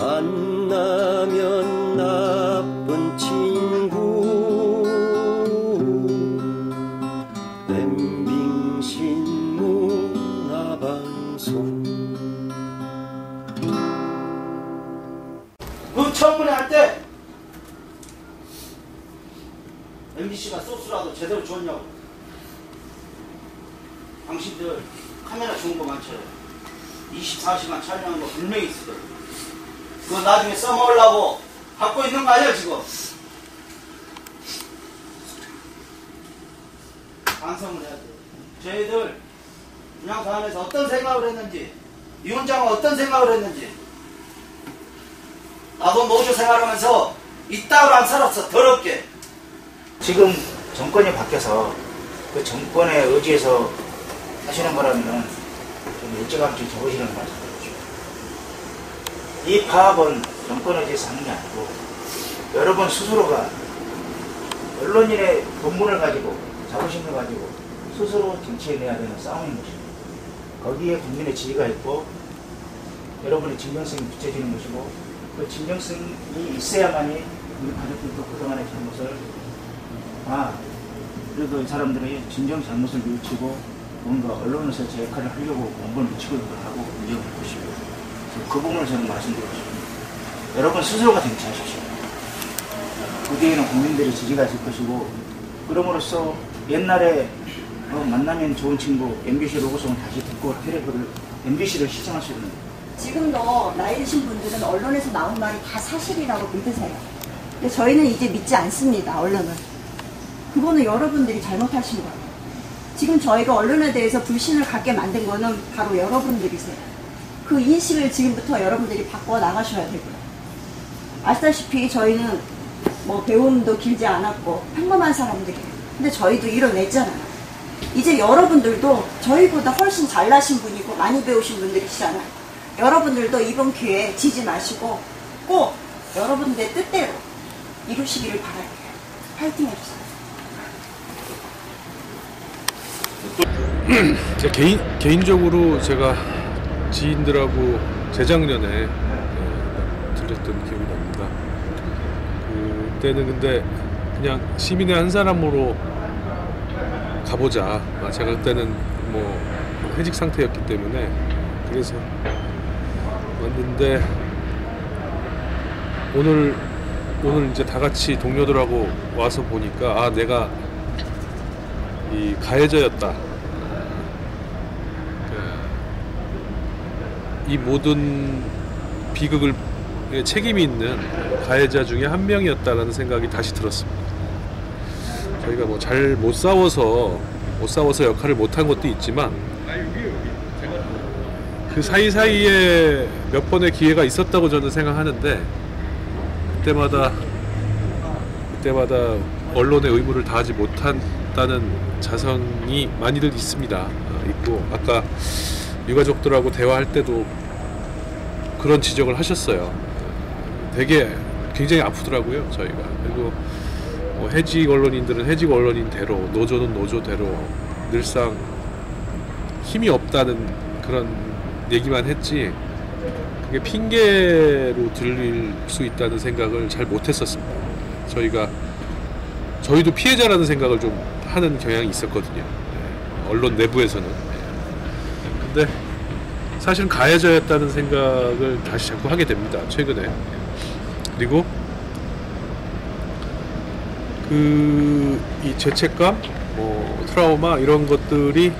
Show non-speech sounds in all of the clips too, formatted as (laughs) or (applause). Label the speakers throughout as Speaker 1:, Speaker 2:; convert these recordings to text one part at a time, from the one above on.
Speaker 1: 만나면 나쁜 친구. 엠빙신 문화방송.
Speaker 2: 그 청문회 할때 MBC가 소스라도 제대로 줬냐고. 당신들 카메라 좋은 거 많죠 24시간 촬영한 거 분명히 거예요 그거 나중에 써먹으려고 갖고 있는 거 아니야 지금? 반성을 해야 돼. 저희들 분양사 안에서 어떤 생각을 했는지 위원장은 어떤 생각을 했는지. 나도 노조 생활하면서 이따위로 안 살았어 더럽게. 지금 정권이 바뀌어서 그 정권의 의지에서 하시는 거라면 좀 일찌감치 적으시는 말씀이죠 이 파업은 정권 의지에서 하는 게 아니고 여러분 스스로가 언론인의 본문을 가지고 자부심을 가지고 스스로 정치해내야 되는 싸움인 것입니다. 거기에 국민의 지위가 있고 여러분의 진정성이 붙여지는 것이고 그 진정성이 있어야만이 우리 가족들도 그동안의 잘못을 아 그래도 이 사람들이 진정 잘못을 뉘우치고 뭔가 언론에서 제 역할을 하려고 공부를 미치고 걸 하고 이해할 것이고 그 부분을 저는 말씀드리고 싶습니다. 여러분 스스로가 정치하십시오. 그 뒤에는 국민들의 지지가 있을 것이고 그럼으로써 옛날에 어, 만나면 좋은 친구 MBC 로고송을 다시 듣고 테레비를 MBC를 시청할 수 있는
Speaker 3: 지금도 나이 드신 분들은 언론에서 나온 말이 다 사실이라고 믿으세요. 근데 저희는 이제 믿지 않습니다, 언론은. 그거는 여러분들이 잘못하신 거예요. 지금 저희가 언론에 대해서 불신을 갖게 만든 거는 바로 여러분들이세요. 그 인식을 지금부터 여러분들이 바꿔 나가셔야 되고요. 아시다시피 저희는 뭐 배움도 길지 않았고 평범한 사람들이에요. 근데 저희도 이뤄냈잖아요. 이제 여러분들도 저희보다 훨씬 잘나신 분이고 많이 배우신 분들이시잖아요. 여러분들도 이번 기회에 지지 마시고 꼭 여러분들의 뜻대로 이루시기를 바랄게요. 파이팅 해주세요.
Speaker 4: 제 개인 개인적으로 제가 지인들하고 재작년에 예, 들렸던 기억이 납니다. 그때는 근데 그냥 시민의 한 사람으로 가보자. 아, 제가 그때는 뭐 회직 상태였기 때문에 그래서 왔는데 오늘 오늘 이제 다 같이 동료들하고 와서 보니까 아 내가 이 가해자였다. 이 모든 비극을 책임이 있는 가해자 중에 한 명이었다라는 생각이 다시 들었습니다. 저희가 뭐 잘 못 싸워서 못 싸워서 역할을 못한 것도 있지만 그 사이사이에 몇 번의 기회가 있었다고 저는 생각하는데 그때마다 그때마다 언론의 의무를 다하지 못한다는 자성이 많이들 있습니다. 어, 있고 아까 유가족들하고 대화할 때도 그런 지적을 하셨어요. 되게 굉장히 아프더라고요, 저희가. 그리고 뭐 해직 언론인들은 해직 언론인대로, 노조는 노조대로 늘상 힘이 없다는 그런 얘기만 했지, 그게 핑계로 들릴 수 있다는 생각을 잘 못했었습니다. 저희가, 저희도 피해자라는 생각을 좀 하는 경향이 있었거든요. 네, 언론 내부에서는. 근데 사실은 가해자였다는 생각을 다시 자꾸 하게 됩니다. 최근에. 그리고 그 이 죄책감, 뭐 트라우마 이런 것들이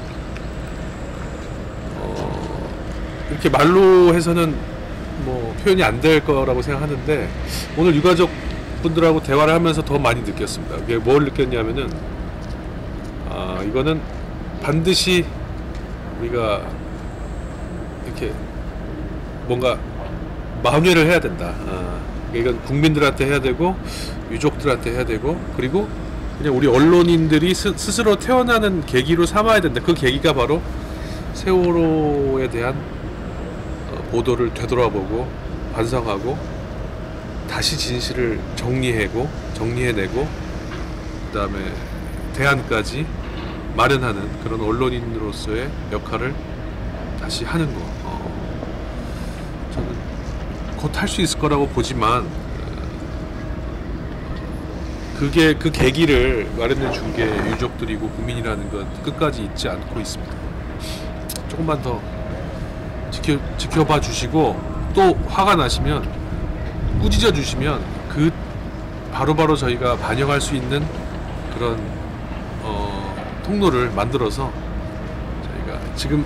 Speaker 4: 어 이렇게 말로 해서는 뭐 표현이 안 될 거라고 생각하는데 오늘 유가족 분들하고 대화를 하면서 더 많이 느꼈습니다. 그게 뭘 느꼈냐면은 아 이거는 반드시 우리가 이렇게 뭔가 만회를 해야 된다. 아, 이건 국민들한테 해야 되고 유족들한테 해야 되고 그리고 그냥 우리 언론인들이 스, 스스로 태어나는 계기로 삼아야 된다. 그 계기가 바로 세월호에 대한 어, 보도를 되돌아보고 반성하고 다시 진실을 정리하고 정리해내고 그다음에 대안까지 마련하는 그런 언론인으로서의 역할을 다시 하는 거. 곧 할 수 있을 거라고 보지만 어, 그게 그 계기를 마련해 준 게 유족들이고 국민이라는 건 끝까지 잊지 않고 있습니다. 조금만 더 지켜 지켜봐 주시고 또 화가 나시면 꾸짖어 주시면 그 바로바로 저희가 반영할 수 있는 그런 어, 통로를 만들어서 저희가 지금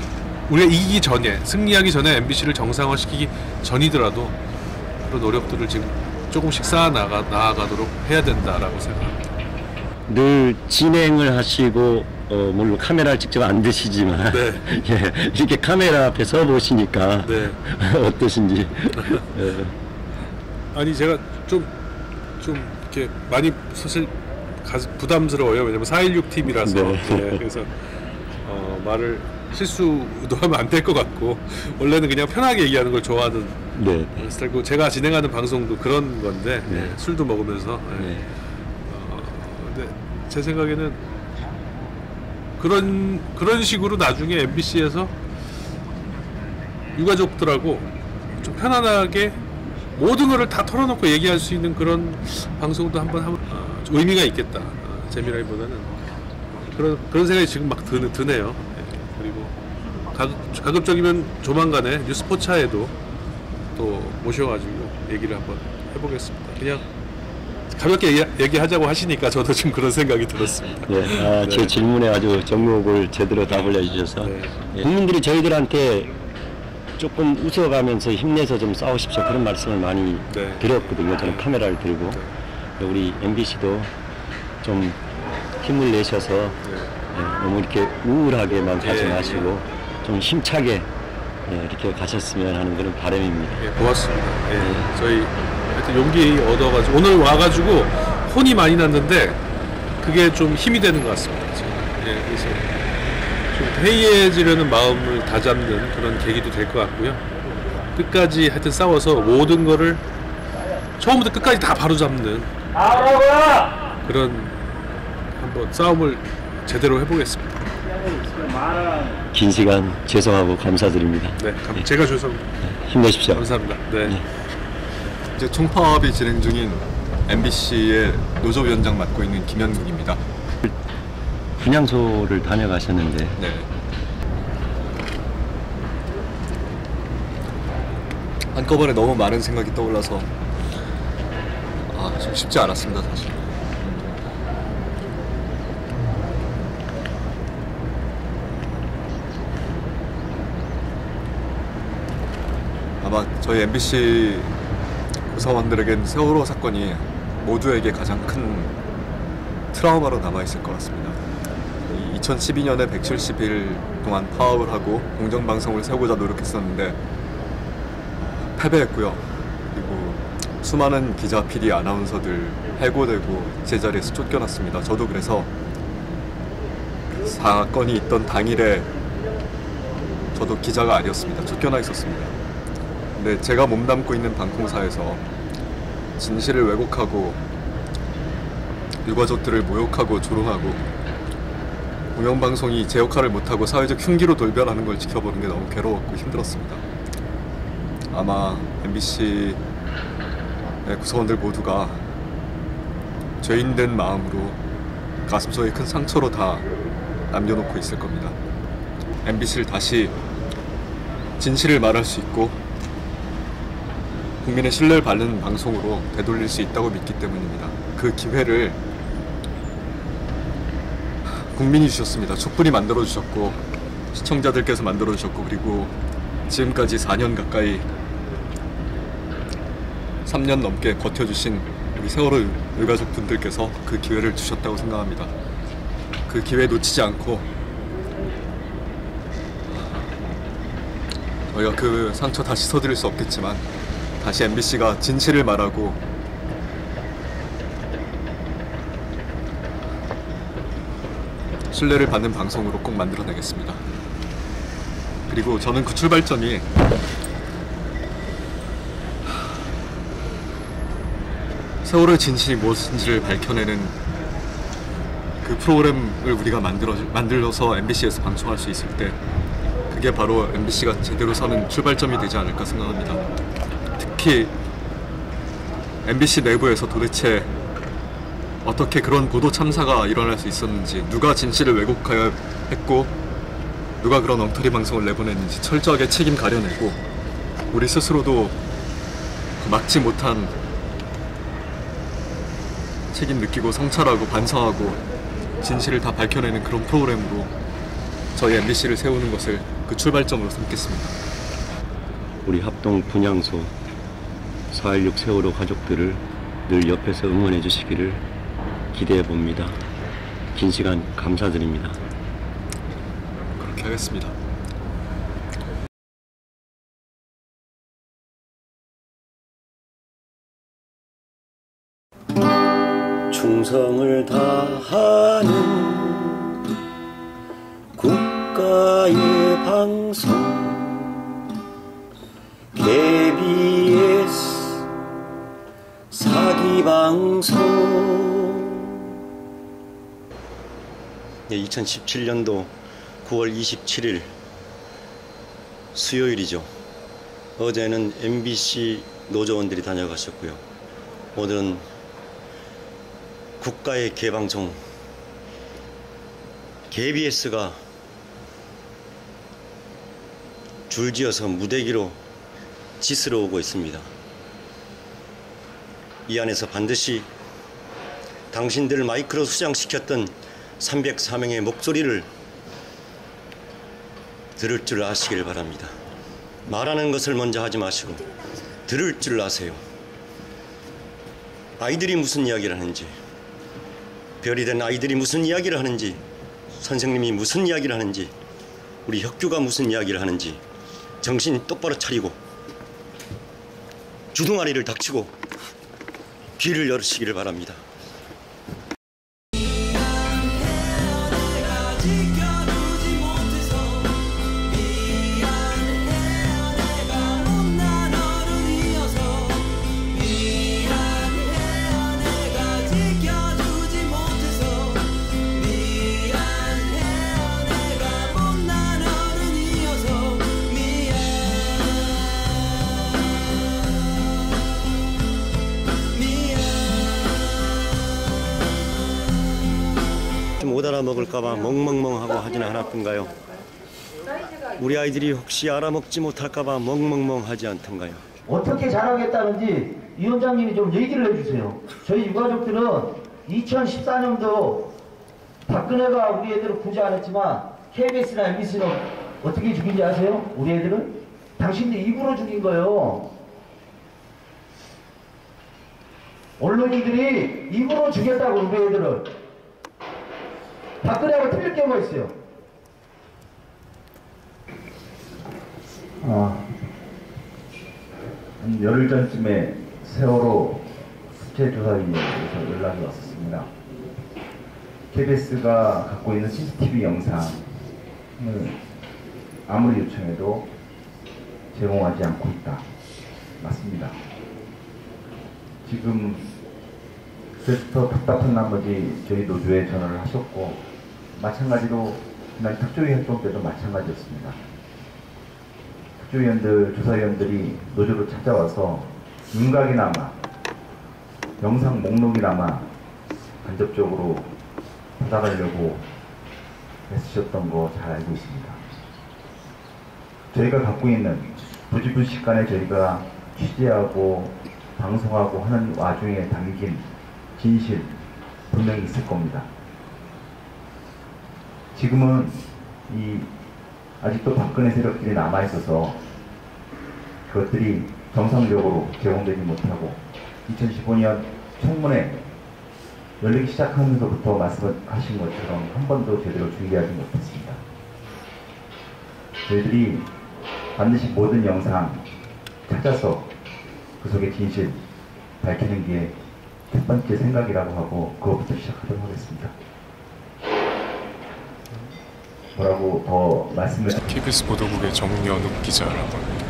Speaker 4: 우리가 이기기 전에 승리하기 전에 MBC를 정상화시키기 전이더라도 그런 노력들을 지금 조금씩 쌓아 나가 나아가도록 해야 된다라고 생각합니다.
Speaker 1: 늘 진행을 하시고 어, 물론 카메라를 직접 안 드시지만
Speaker 4: 네. (laughs)
Speaker 1: 예, 이렇게 카메라 앞에 서 보시니까
Speaker 4: 네. (laughs)
Speaker 1: 어떠신지 (laughs) 예.
Speaker 4: 아니 제가 좀좀 이렇게 많이 사실 가- 부담스러워요. 왜냐면 416 팀이라서
Speaker 1: 네.
Speaker 4: 그래서 어, 말을 실수도 하면 안 될 것 같고 원래는 그냥 편하게 얘기하는 걸 좋아하는
Speaker 1: 네.
Speaker 4: 스타일고 제가 진행하는 방송도 그런 건데
Speaker 1: 네.
Speaker 4: 예, 술도 먹으면서 예.
Speaker 1: 네.
Speaker 4: 어, 근데 제 생각에는 그런 그런 식으로 나중에 MBC에서 유가족들하고 좀 편안하게 모든 거를 다 털어놓고 얘기할 수 있는 그런 방송도 한번 하면 어, 좀 의미가 있겠다. 어, 재미라기보다는 그런 그런 생각이 지금 막 드는, 드네요. 예, 그리고 가급, 가급 적이면 조만간에 뉴스포차에도 또 모셔가지고 얘기를 한번 해보겠습니다. 그냥 가볍게 얘기, 얘기하자고 하시니까 저도 좀 그런 생각이 들었습니다.
Speaker 1: 네, 아, 제
Speaker 4: 네.
Speaker 1: 질문에 아주 정목을 제대로 답을 해주셔서
Speaker 4: 네.
Speaker 1: 예, 국민들이 저희들한테 조금 웃어가면서 힘내서 좀 싸우십시오 그런 말씀을 많이
Speaker 4: 네.
Speaker 1: 드렸거든요. 저는 카메라를 들고 우리 MBC도 좀 힘을 내셔서 예, 너무 이렇게 우울하게만 가지
Speaker 4: 예,
Speaker 1: 마시고 좀 힘차게 예, 이렇게 가셨으면 하는 그런 바람입니다.
Speaker 4: 예, 고맙습니다. 예, 저희 하여튼 용기 얻어가지고 오늘 와가지고 혼이 많이 났는데 그게 좀 힘이 되는 것 같습니다. 예, 그래서 좀 회의해지려는 마음을 다잡는 그런 계기도 될 것 같고요. 끝까지 하여튼 싸워서 모든 거를 처음부터 끝까지 다 바로잡는 그런 한번 싸움을 제대로 해보겠습니다.
Speaker 1: 긴 시간 죄송하고 감사드립니다.
Speaker 4: 네, 감- 제가 죄송합니다.
Speaker 1: 힘내십시오.
Speaker 4: 감사합니다. 네.
Speaker 5: 이제 총파업이 진행 중인 MBC의 노조위원장 맡고 있는 김현국입니다.
Speaker 1: 분향소를 다녀가셨는데
Speaker 5: 네. 한꺼번에 너무 많은 생각이 떠올라서 아, 좀 쉽지 않았습니다, 사실. 아마 저희 MBC 구성원들에겐 세월호 사건이 모두에게 가장 큰 트라우마로 남아있을 것 같습니다. 2012년에 170일 동안 파업을 하고 공정방송을 세우고자 노력했었는데 패배했고요. 그리고 수많은 기자, PD, 아나운서들 해고되고 제자리에서 쫓겨났습니다. 저도 그래서 그 사건이 있던 당일에 저도 기자가 아니었습니다. 쫓겨나 있었습니다. 근데 제가 몸담고 있는 방송사에서 진실을 왜곡하고 유가족들을 모욕하고 조롱하고 공영방송이 제 역할을 못하고 사회적 흉기로 돌변하는 걸 지켜보는 게 너무 괴로웠고 힘들었습니다. 아마 MBC의 구성원들 모두가 죄인된 마음으로 가슴속에 큰 상처로 다 남겨놓고 있을 겁니다. MBC를 다시 진실을 말할 수 있고 국민의 신뢰를 받는 방송으로 되돌릴 수 있다고 믿기 때문입니다. 그 기회를 국민이 주셨습니다. 촛불이 만들어 주셨고 시청자들께서 만들어 주셨고 그리고 지금까지 4년 가까이 3년 넘게 버텨주신 우리 세월호 유가족 분들께서 그 기회를 주셨다고 생각합니다. 그 기회 놓치지 않고 저희가 그 상처 다시 서드릴 수 없겠지만 다시 MBC가 진실을 말하고 신뢰를 받는 방송으로 꼭 만들어내겠습니다. 그리고 저는 그 출발점이 세월의 진실이 무엇인지를 밝혀내는 그 프로그램을 우리가 만들어 만들어서 MBC에서 방송할 수 있을 때 그게 바로 MBC가 제대로 서는 출발점이 되지 않을까 생각합니다. 특히 MBC 내부에서 도대체 어떻게 그런 보도 참사가 일어날 수 있었는지 누가 진실을 왜곡하여 했고 누가 그런 엉터리 방송을 내보냈는지 철저하게 책임 가려내고 우리 스스로도 그 막지 못한 책임 느끼고 성찰하고 반성하고 진실을 다 밝혀내는 그런 프로그램으로 저희 MBC를 세우는 것을 그 출발점으로 삼겠습니다.
Speaker 1: 우리 합동 분향소 4.16 세월호 가족들을 늘 옆에서 응원해 주시기를 기대해 봅니다. 긴 시간 감사드립니다.
Speaker 5: 그렇게 하겠습니다.
Speaker 1: 충성을 다하는 국가의 방송 방송 2017년도 9월 27일 수요일이죠. 어제는 MBC 노조원들이 다녀가셨고요. 오늘은 국가의 개방송 KBS가 줄지어서 무대기로 지스러 오고 있습니다. 이 안에서 반드시 당신들을 마이크로 수장시켰던 304명의 목소리를 들을 줄 아시길 바랍니다. 말하는 것을 먼저 하지 마시고 들을 줄 아세요. 아이들이 무슨 이야기를 하는지 별이 된 아이들이 무슨 이야기를 하는지 선생님이 무슨 이야기를 하는지 우리 혁규가 무슨 이야기를 하는지 정신 똑바로 차리고 주둥아리를 닥치고 귀를 열으시기를 바랍니다. 알아먹을까봐 멍멍멍하고 하지는 않았던가요? 우리 아이들이 혹시 알아먹지 못할까봐 멍멍멍하지 않던가요?
Speaker 2: 어떻게 자라겠다는지 위원장님이 좀 얘기를 해주세요. 저희 유가족들은 2014년도 박근혜가 우리 애들을 구제 안 했지만 KBS나 MBC는 어떻게 죽인지 아세요? 우리 애들은? 당신들 입으로 죽인 거예요. 언론인들이 입으로 죽였다고 우리 애들을. 박근혜하고 틀릴 게 뭐 있어요?
Speaker 6: 아, 한 열흘 전쯤에 세월호 수체조사위에서 연락이 왔었습니다. KBS가 갖고 있는 CCTV 영상을 아무리 요청해도 제공하지 않고 있다. 맞습니다. 지금 그래서 더 답답한 나머지 저희 노조에 전화를 하셨고 마찬가지로 지난 특조위 활동 때도 마찬가지였습니다. 특조위원들, 조사위원들이 노조로 찾아와서 윤곽이나마 영상 목록이나마 간접적으로 받아가려고 애쓰셨던 거 잘 알고 있습니다. 저희가 갖고 있는 부지불식간에 저희가 취재하고 방송하고 하는 와중에 담긴 진실 분명히 있을 겁니다. 지금은 이 아직도 박근혜 세력들이 남아있어서 그것들이 정상적으로 제공되지 못하고 2015년 청문회 열리기 시작하면서부터 말씀하신 것처럼 한 번도 제대로 중계하지 못했습니다. 저희들이 반드시 모든 영상 찾아서 그 속의 진실 밝히는 게 첫 번째 생각이라고 하고 그것부터 시작하도록 하겠습니다. 뭐라고 더 말씀을
Speaker 7: KBS 보도국의 정연욱 기자라고 합니다.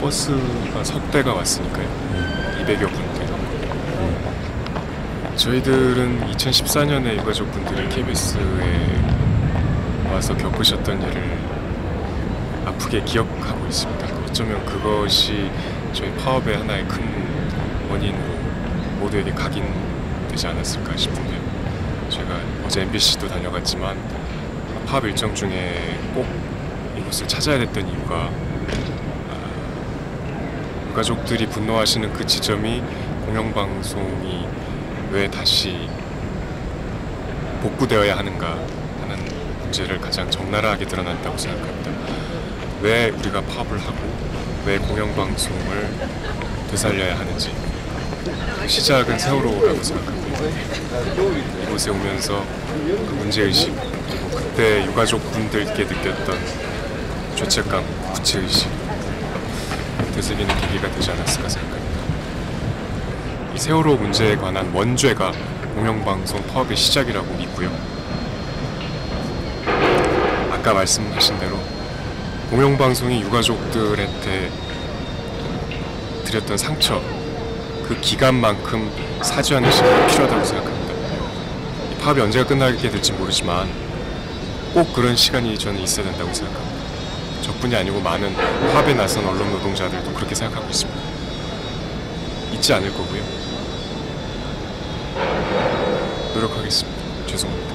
Speaker 7: 버스가 석 대가 왔으니까요. 200여 군데. 저희들은 2014년에 유가족분들이 KBS에 와서 겪으셨던 일을 아프게 기억하고 있습니다. 그 어쩌면 그것이 저희 파업의 하나의 큰 원인으로 모두에게 각인되지 않았을까 싶은데요. 어제 MBC도 다녀갔지만 파업 일정 중에 꼭 이곳을 찾아야 됐던 이유가 아, 유가족들이 분노하시는 그 지점이 공영방송이 왜 다시 복구되어야 하는가 하는 문제를 가장 적나라하게 드러난다고 생각합니다. 왜 우리가 파업을 하고 왜 공영방송을 되살려야 하는지 그 시작은 세월호라고 생각합니다. 이곳에 오면서 그 문제의식 그리고 그때 유가족분들께 느꼈던 죄책감, 구체의식 되새기는 계기가 되지 않았을까 생각합니다. 이 세월호 문제에 관한 원죄가 공영방송 파업의 시작이라고 믿고요. 아까 말씀하신 대로 공영방송이 유가족들한테 드렸던 상처 그 기간만큼 사죄하는 시간이 필요하다고 생각합니다. 이 파업이 언제가 끝나게 될지 모르지만 꼭 그런 시간이 저는 있어야 된다고 생각합니다. 저뿐이 아니고 많은 파업에 나선 언론 노동자들도 그렇게 생각하고 있습니다. 잊지 않을 거고요. 노력하겠습니다. 죄송합니다.